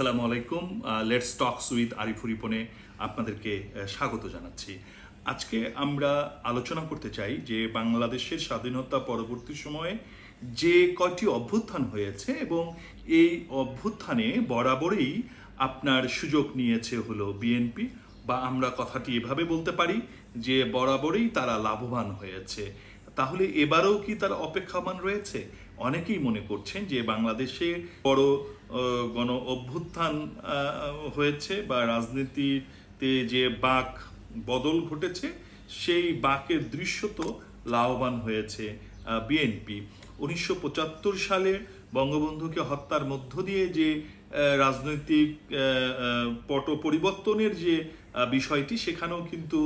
আসসালামু আলাইকুম। Let's talks with Arifur আপনাদেরকে স্বাগত জানাচ্ছি। আজকে আমরা আলোচনা করতে চাই যে বাংলাদেশের স্বাধীনতা পরবর্তী সময়ে যে কয়টি অভ্যুত্থান হয়েছে এবং এই অভ্যুত্থানে বরাবরই আপনার সুযোগ নিয়েছে হলো বিএনপি বা আমরা কথাটি এভাবে বলতে পারি যে বরাবরই তারা লাভবান হয়েছে। তাহলে এবারেও কি তার অপেক্ষামান রয়েছে? অনেকেই মনে করছেন যে বাংলাদেশে বড় গণ অভ্যুত্থান হয়েছে বা রাজনীতিতে যে বাক বদল ঘটেছে, সেই বাকের দৃশ্য তো লাভবান হয়েছে বিএনপি। উনিশশো পঁচাত্তর সালে বঙ্গবন্ধুকে হত্যার মধ্য দিয়ে যে রাজনৈতিক পট পরিবর্তনের যে বিষয়টি, সেখানেও কিন্তু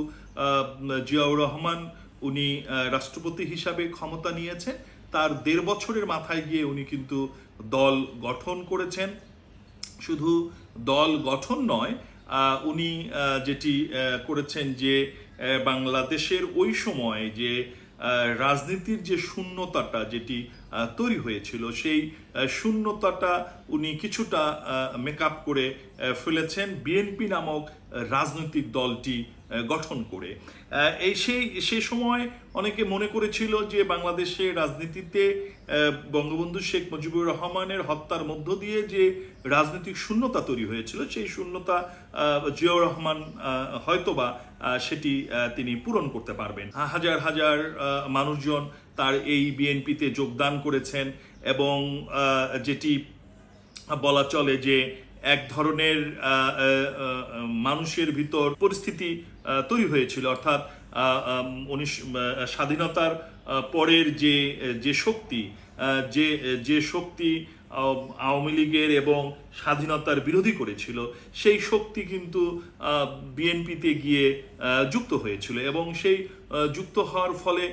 জিয়াউর রহমান উনি রাষ্ট্রপতি হিসাবে ক্ষমতা নিয়েছেন। তার দেড় বছরের মাথায় গিয়ে উনি কিন্তু দল গঠন করেছেন। শুধু দল গঠন নয় উনি যেটি করেছেন যে বাংলাদেশের ওই সময় যে রাজনীতির যে শূন্যতাটা যেটি তৈরি হয়েছিল। সেই শূন্যতাটা উনি কিছুটা মেকআপ করে ফেলেছেন। বিএনপি নামক রাজনৈতিক দলটি গঠন করে। এই সেই, সে সময় অনেকে মনে করেছিল যে বাংলাদেশের রাজনীতিতে বঙ্গবন্ধু শেখ মুজিবুর রহমানের হত্যার মধ্য দিয়ে যে রাজনৈতিক শূন্যতা তৈরি হয়েছিল, সেই শূন্যতা জিয়াউর রহমান হয়তোবা সেটি তিনি পূরণ করতে পারবেন। হাজার হাজার মানুষজন তার এই বিএনপিতে যোগদান করেছেন এবং যেটি বলা চলে যে এক ধরনের মানুষের ভিতর পরিস্থিতি তৈরি হয়েছিল। অর্থাৎ উনিশ স্বাধীনতার পরের যে যে শক্তি যে যে শক্তি আওয়ামী লীগের এবং স্বাধীনতার বিরোধী করেছিল, সেই শক্তি কিন্তু বিএনপিতে গিয়ে যুক্ত হয়েছিল এবং সেই যুক্ত হওয়ার ফলে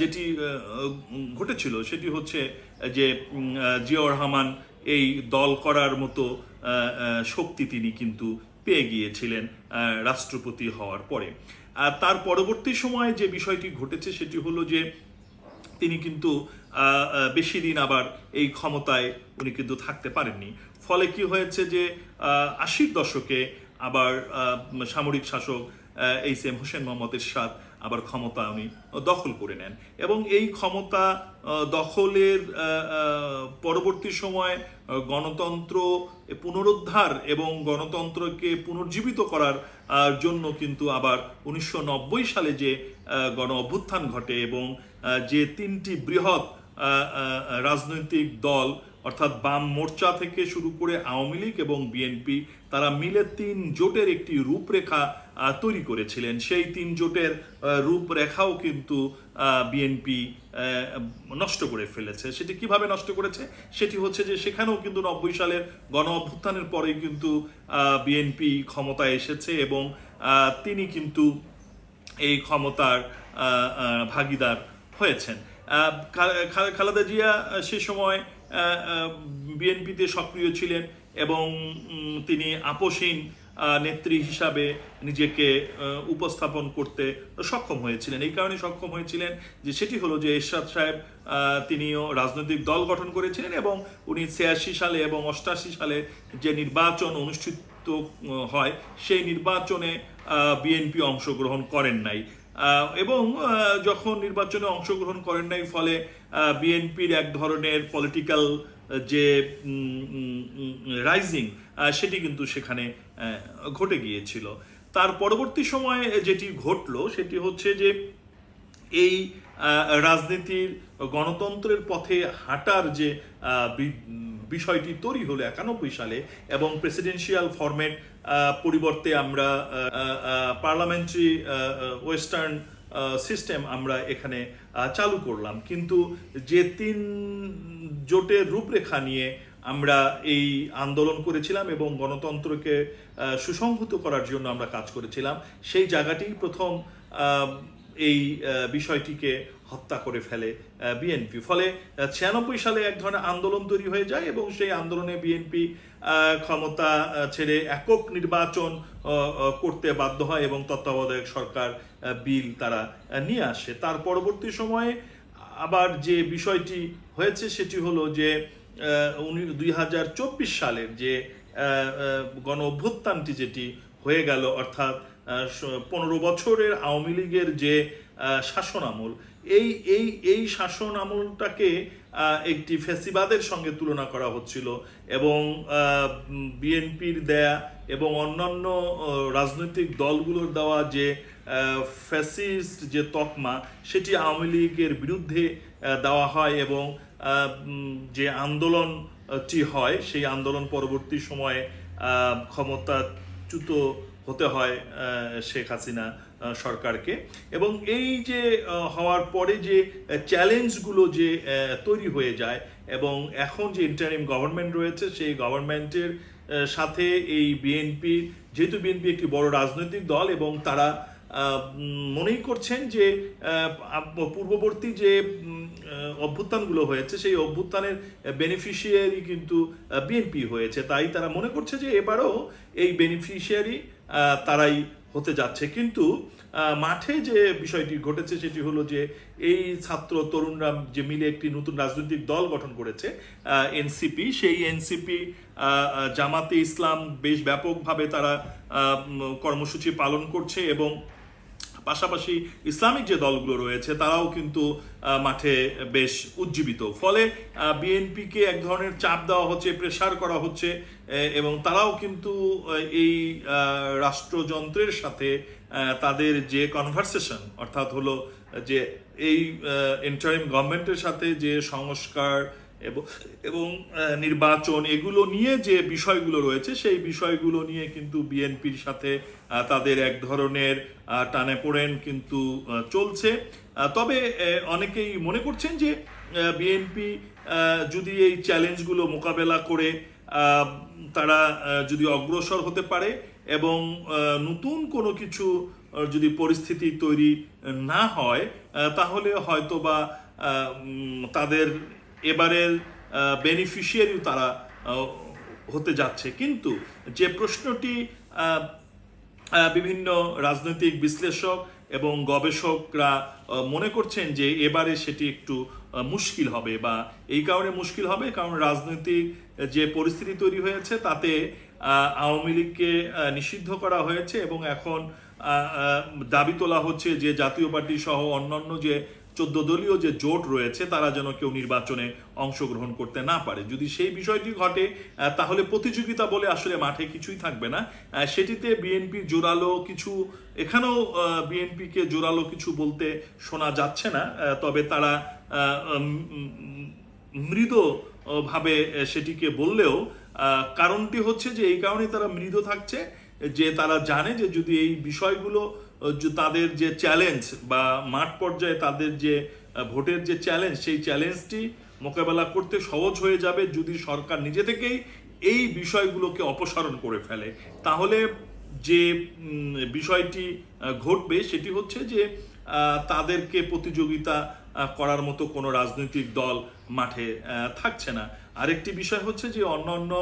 যেটি ঘটেছিল সেটি হচ্ছে যে জিয়াউর রহমান এই দল করার মতো শক্তি তিনি কিন্তু পেয়ে গিয়েছিলেন রাষ্ট্রপতি হওয়ার পরে। আর তার পরবর্তী সময়ে যে বিষয়টি ঘটেছে সেটি হলো যে, তিনি কিন্তু বেশি দিন আবার এই ক্ষমতায় উনি কিন্তু থাকতে পারেননি। ফলে কি হয়েছে যে আশির দশকে আবার সামরিক শাসক এইচ এম হোসেন মোহাম্মদ এরশাদ আবার ক্ষমতা উনি দখল করে নেন এবং এই ক্ষমতা দখলের পরবর্তী সময় গণতন্ত্র পুনরুদ্ধার এবং গণতন্ত্রকে পুনর্জীবিত করার জন্য কিন্তু আবার উনিশশো নব্বই সালে যে গণ অভ্যুত্থান ঘটে এবং যে তিনটি বৃহৎ রাজনৈতিক দল, অর্থাৎ বাম মোর্চা থেকে শুরু করে আওয়ামী লীগ এবং বিএনপি, তারা মিলে তিন জোটের একটি রূপরেখা তৈরি করেছিলেন। সেই তিন জোটের রূপরেখাও কিন্তু বিএনপি নষ্ট করে ফেলেছে। সেটি কীভাবে নষ্ট করেছে? সেটি হচ্ছে যে সেখানেও কিন্তু নব্বই সালের গণ অভ্যুত্থানের পরেই কিন্তু বিএনপি ক্ষমতায় এসেছে এবং তিনি কিন্তু এই ক্ষমতার ভাগিদার হয়েছেন। খালেদা জিয়া সে সময় বিএনপিতে সক্রিয় ছিলেন এবং তিনি আপোষহীন নেত্রী হিসাবে নিজেকে উপস্থাপন করতে সক্ষম হয়েছিলেন। এই কারণে সক্ষম হয়েছিলেন যে সেটি হলো যে এরশাদ সাহেব তিনিও রাজনৈতিক দল গঠন করেছিলেন এবং উনি ছিয়াশি সালে এবং অষ্টাশি সালে যে নির্বাচন অনুষ্ঠিত হয়, সেই নির্বাচনে বিএনপি অংশগ্রহণ করেন নাই। এবং যখন নির্বাচনে অংশগ্রহণ করেন নাই, ফলে বিএনপির এক ধরনের পলিটিক্যাল যে রাইজিং সেটি কিন্তু সেখানে ঘটে গিয়েছিল। তার পরবর্তী সময়ে যেটি ঘটলো, সেটি হচ্ছে যে, এই রাজনীতির গণতন্ত্রের পথে হাঁটার যে বিষয়টি তৈরি হলো একানব্বই সালে এবং প্রেসিডেন্সিয়াল ফরম্যাট পরিবর্তে আমরা পার্লামেন্টারি ওয়েস্টার্ন সিস্টেম আমরা এখানে চালু করলাম। কিন্তু যে তিন জোটের রূপরেখা নিয়ে আমরা এই আন্দোলন করেছিলাম এবং গণতন্ত্রকে সুসংহত করার জন্য আমরা কাজ করেছিলাম, সেই জায়গাটি প্রথম এই বিষয়টিকে হত্যা করে ফেলে বিএনপি ফলে ছিয়ানব্বই সালে এক ধরনের আন্দোলন তৈরি হয়ে যায় এবং সেই আন্দোলনে বিএনপি ক্ষমতা ছেড়ে একক নির্বাচন করতে বাধ্য হয় এবং তত্ত্বাবধায়ক সরকার বিল তারা নিয়ে আসে। তার পরবর্তী সময়ে আবার যে বিষয়টি হয়েছে সেটি হলো যে উনি দুই হাজার চব্বিশ সালের যে গণ অভ্যুত্থানটি যেটি হয়ে গেল, অর্থাৎ পনেরো বছরের আওয়ামী লীগের যে শাসন আমল, এই এই এই শাসন আমলটাকে একটি ফেসিবাদের সঙ্গে তুলনা করা হচ্ছিল এবং বিএনপির দেয়া এবং অন্যান্য রাজনৈতিক দলগুলোর দেওয়া যে ফ্যাসিস্ট যে তকমা, সেটি আওয়ামী লীগের বিরুদ্ধে দেওয়া হয় এবং যে আন্দোলনটি হয়, সেই আন্দোলন পরবর্তী সময়ে ক্ষমতাচ্যুত হতে হয় শেখ হাসিনা সরকারকে। এবং এই যে হওয়ার পরে যে চ্যালেঞ্জগুলো যে তৈরি হয়ে যায় এবং এখন যে ইন্টারিম গভর্নমেন্ট রয়েছে, সেই গভর্নমেন্টের সাথে এই বিএনপি যেহেতু বিএনপি একটি বড় রাজনৈতিক দল এবং তারা মনেই করছেন যে পূর্ববর্তী যে অভ্যুত্থানগুলো হয়েছে, সেই অভ্যুত্থানের বেনিফিশিয়ারি কিন্তু বিএনপি হয়েছে। তাই তারা মনে করছে যে, এবারও এই বেনিফিশিয়ারি তারাই হতে যাচ্ছে। কিন্তু মাঠে যে বিষয়টি ঘটেছে সেটি হলো যে এই ছাত্র তরুণরা যে মিলে একটি নতুন রাজনৈতিক দল গঠন করেছে এনসিপি, সেই এনসিপি জামাতে ইসলাম বেশ ব্যাপকভাবে তারা কর্মসূচি পালন করছে এবং পাশাপাশি ইসলামিক যে দলগুলো রয়েছে, তারাও কিন্তু মাঠে বেশ উজ্জীবিত। ফলে বিএনপিকে এক ধরনের চাপ দেওয়া হচ্ছে প্রেসার করা হচ্ছে এবং তারাও কিন্তু এই রাষ্ট্রযন্ত্রের সাথে তাদের যে কনভারসেশন অর্থাৎ হলো যে এই ইন্টারিম গভর্নমেন্টের সাথে যে সংস্কার এবং নির্বাচন এগুলো নিয়ে যে বিষয়গুলো রয়েছে সেই বিষয়গুলো নিয়ে কিন্তু বিএনপির সাথে তাদের এক ধরনের আহ, টানে পোড়েন কিন্তু চলছে। তবে অনেকেই মনে করছেন যে বিএনপি যদি এই চ্যালেঞ্জগুলো মোকাবেলা করে তারা যদি অগ্রসর হতে পারে এবং নতুন কোনো কিছু যদি পরিস্থিতি তৈরি না হয় তাহলে হয়তো বা তাদের এবারের বেনিফিশিয়ারিও তারা হতে যাচ্ছে। কিন্তু যে প্রশ্নটি বিভিন্ন রাজনৈতিক বিশ্লেষক এবং গবেষকরা মনে করছেন যে এবারে সেটি একটু মুশকিল হবে বা এই কারণে মুশকিল হবে, কারণ রাজনৈতিক যে পরিস্থিতি তৈরি হয়েছে তাতে আওয়ামী লীগকে নিষিদ্ধ করা হয়েছে এবং এখন দাবি তোলা হচ্ছে যে জাতীয় পার্টি সহ অন্যান্য যে চোদ্দ দলীয় যে জোট রয়েছে, তারা যেন কেউ নির্বাচনে অংশগ্রহণ করতে না পারে। যদি সেই বিষয়টি ঘটে তাহলে প্রতিযোগিতা বলে আসলে মাঠে কিছুই থাকবে না। সেটিতে বিএনপি জোরালো কিছু, এখানেও বিএনপিকে জোরালো কিছু বলতে শোনা যাচ্ছে না। তবে তারা মৃদ ভাবে সেটিকে বললেও কারণটি হচ্ছে যে, এই কারণে তারা মৃদ থাকছে। যে তারা জানে যে, যদি এই বিষয়গুলো তাদের যে চ্যালেঞ্জ বা মাঠ পর্যায়ে তাদের যে ভোটের যে চ্যালেঞ্জ সেই চ্যালেঞ্জটি মোকাবেলা করতে সহজ হয়ে যাবে যদি সরকার নিজে থেকেই এই বিষয়গুলোকে অপসারণ করে ফেলে। তাহলে যে বিষয়টি ঘটবে সেটি হচ্ছে যে তাদেরকে প্রতিযোগিতা করার মতো কোনো রাজনৈতিক দল মাঠে থাকছে না। আরেকটি বিষয় হচ্ছে যে অন্য অন্য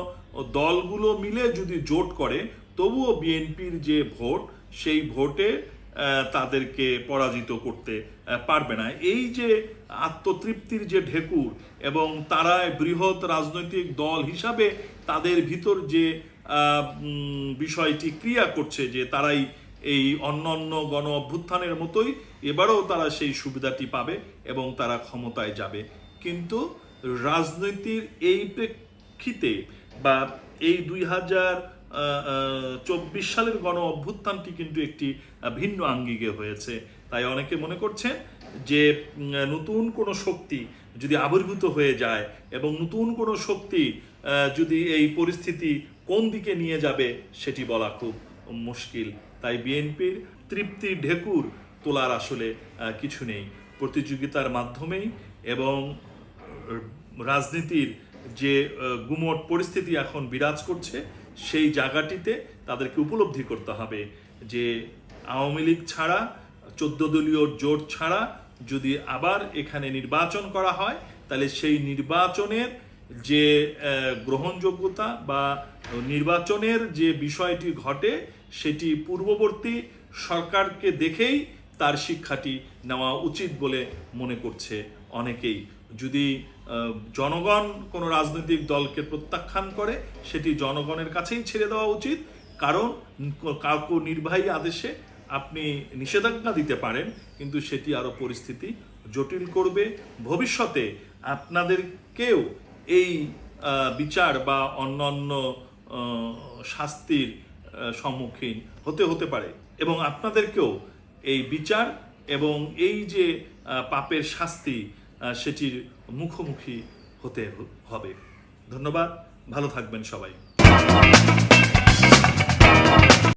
দলগুলো মিলে যদি জোট করে, তবুও বিএনপির যে ভোট সেই ভোটে তাদেরকে পরাজিত করতে পারবে না। এই যে আত্মতৃপ্তির যে ঢেকুর এবং তারা বৃহৎ রাজনৈতিক দল হিসাবে তাদের ভিতর যে বিষয়টি ক্রিয়া করছে যে তারাই এই অন্য অন্য গণ অভ্যুত্থানের মতোই এবারেও তারা সেই সুবিধাটি পাবে এবং তারা ক্ষমতায় যাবে। কিন্তু রাজনীতির এই প্রেক্ষিতে বা এই দুই হাজার চব্বিশ সালের গণ অভ্যুত্থানটি কিন্তু একটি ভিন্ন আঙ্গিকে হয়েছে। তাই অনেকে মনে করছেন যে নতুন কোনো শক্তি যদি আবির্ভূত হয়ে যায় এবং নতুন কোনো শক্তি যদি এই পরিস্থিতি কোন দিকে নিয়ে যাবে সেটি বলা খুব মুশকিল। তাই বিএনপির তৃপ্তি ঢেকুর তোলার আসলে কিছু নেই। প্রতিযোগিতার মাধ্যমেই এবং রাজনীতির যে গুমট পরিস্থিতি এখন বিরাজ করছে সেই জায়গাটিতে তাদেরকে উপলব্ধি করতে হবে যে আওয়ামী লীগ ছাড়া, চোদ্দ দলীয় জোট ছাড়া যদি আবার এখানে নির্বাচন করা হয়, তাহলে সেই নির্বাচনের যে গ্রহণযোগ্যতা বা নির্বাচনের যে বিষয়টি ঘটে, সেটি পূর্ববর্তী সরকারকে দেখেই তার শিক্ষাটি নেওয়া উচিত বলে মনে করছে অনেকেই। যদি জনগণ কোনো রাজনৈতিক দলকে প্রত্যাখ্যান করে সেটি জনগণের কাছেই ছেড়ে দেওয়া উচিত। কারণ কাউকে নির্বাহী আদেশে আপনি নিষেধাজ্ঞা দিতে পারেন কিন্তু সেটি আরও পরিস্থিতি জটিল করবে। ভবিষ্যতে আপনাদেরকেও এই বিচার বা অন্যান্য আহ, শাস্তির সম্মুখীন হতে হতে পারে। এবং আপনাদেরকেও এই বিচার এবং এই যে পাপের শাস্তি সেটির মুখোমুখি হতে হবে। ধন্যবাদ ভালো থাকবেন সবাই।